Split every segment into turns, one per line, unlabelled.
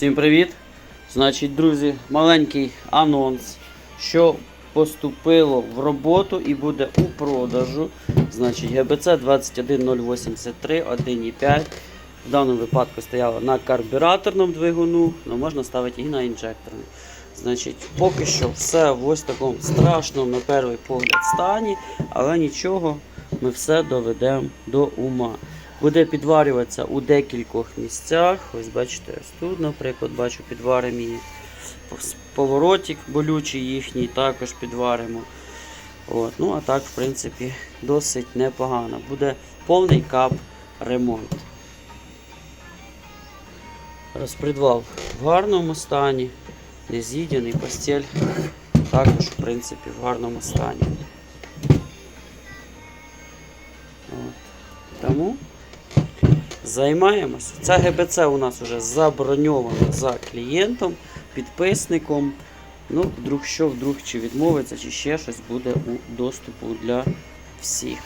Всім привіт! Значить, друзі, маленький анонс, що поступило в роботу і буде у продажу. Значить, ГБЦ 21083 1,5. В даному випадку стояла на карбюраторному двигуну, але можна ставити і на інжекторний. Значить, поки що все в ось такому страшному, на перший погляд, стані, але нічого, ми все доведемо до ума. Буде підварюватися у декількох місцях. Ось бачите, ось тут, наприклад, бачу, підваримо її. Поворотик болючий їхній також підваримо. От. Ну, а так, в принципі, досить непогано. Буде повний кап ремонт. Розпредвал в гарному стані, не з'їдений, постіль також, в принципі, в гарному стані. От. Тому займаємося. Ця ГБЦ у нас вже заброньована за клієнтом, підписником. Ну, вдруг що, вдруг чи відмовиться, чи ще щось буде у доступу для всіх.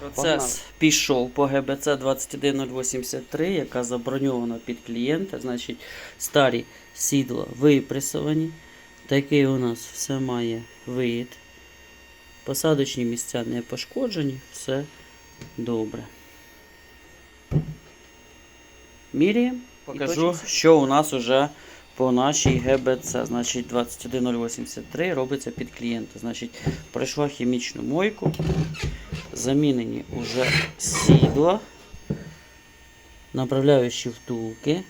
Процес
Погнали.
пішов по ГБЦ 21083, яка заброньована під клієнта. Значить, старі сідла випресовані. Такий у нас все має вид. Посадочні місця не пошкоджені, все добре. Міряємо. Покажу, що у нас уже по нашій ГБЦ. Значить, 21083 робиться під клієнта. Значить, пройшла хімічну мойку. Замінені уже сідла. Направляючі втулки.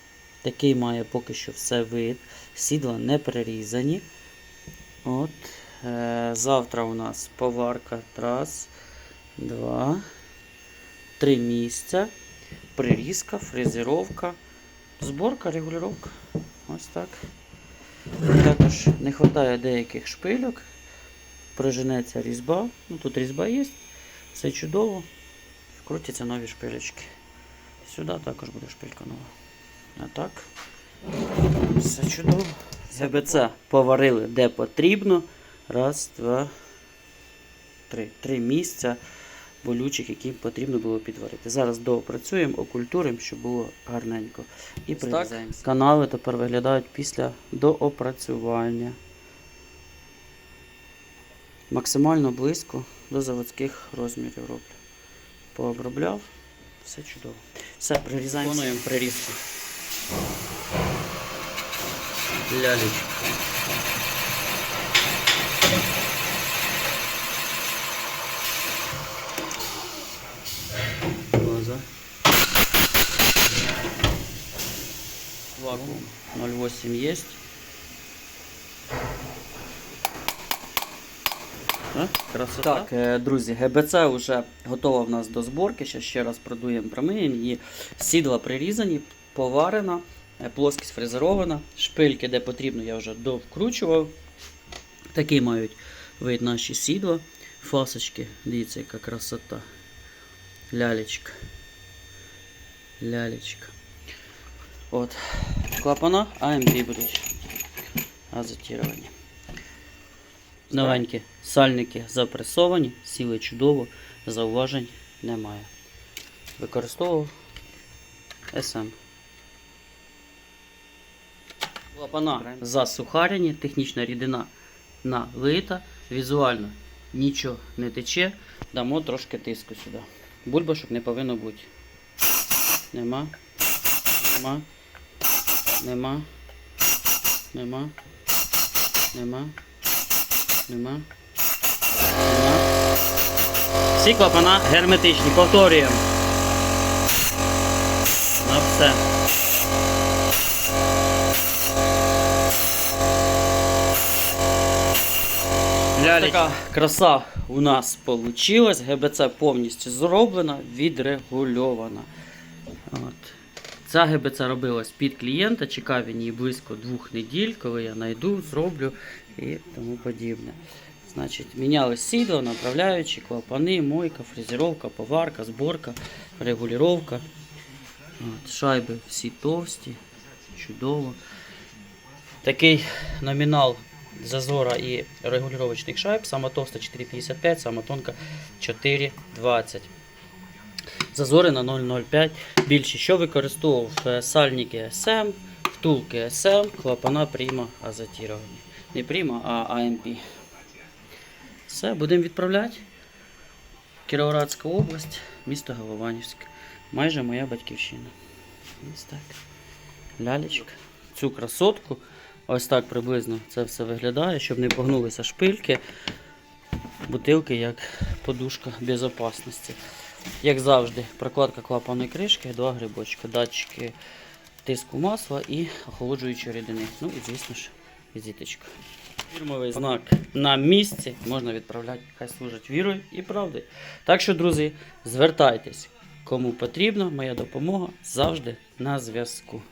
Такий має поки що все вид. Сідла не перерізані. От. Е, завтра у нас поварка. Раз, два, три місця. Прирізка, фрезеровка, зборка, регулювання. Ось так. Також не вистачає деяких шпильок. Приженеться різьба. Ну тут різьба є. Все чудово. Крутяться нові шпилечки. Сюди також буде шпилька нова. А так. Все чудово. ГБЦ поварили де потрібно. Раз, два, три. Три місця болючих, які потрібно було підварити. Зараз доопрацюємо, окультуримо, щоб було гарненько. І
Ось
Канали тепер виглядають після доопрацювання. Максимально близько до заводських розмірів роблю. Пообробляв, все чудово. Все, прирізаємо. Виконуємо прирізку. Лялечка. Вакуум 0,8 есть. А? Красота. Так, е, друзі, ГБЦ вже готова в нас до зборки. Ще ще раз продуємо, промиємо її. Сідла прирізані, поварена, е, плоскість фрезерована. Шпильки, де потрібно, я вже довкручував. Такі мають вид наші сідла. Фасочки, дивіться, яка красота. Лялечка. Лялечка. От. Клапана АМП будуть. Азотіровані. Новенькі сальники запресовані, сіли чудово, зауважень немає. Використовував СМ. Клапана засухарені, технічна рідина налита, візуально нічого не тече, дамо трошки тиску сюди. Бульбашок не повинно бути. Нема. Нема. Нема. Нема. Нема. Нема. Всі клапана герметичні. Повторюємо. На все. Така краса у нас вийшла. ГБЦ повністю зроблена, відрегульована. От. Ця ГБЦ робилась під клієнта, чекав її близько двох неділь, коли я знайду, зроблю і тому подібне. Значить, міняли сідло, направляючі, клапани, мойка, фрезеровка, поварка, зборка. От, шайби всі товсті, чудово. Такий номінал зазора і регулювачних шайб. Сама товста 4,55, сама тонка 4,20. Зазори на 0,05 більші. Що використовував Е, сальники SM, Втулки СМ, клапана Prima азотіровані. Не Prima, а АМП. Все, будемо відправляти. Кіровоградська область, місто Голованівськ. Майже моя батьківщина. Ось так. Лялечка. Цю красотку. Ось так приблизно це все виглядає, щоб не погнулися шпильки. Бутилки як подушка безпечності. Як завжди, прокладка клапанної кришки, два грибочки, датчики тиску масла і охолоджуючої рідини. Ну і звісно ж, візиточка. Фірмовий знак на місці можна відправляти, хай служить вірою і правдою. Так що, друзі, звертайтесь, кому потрібна моя допомога завжди на зв'язку.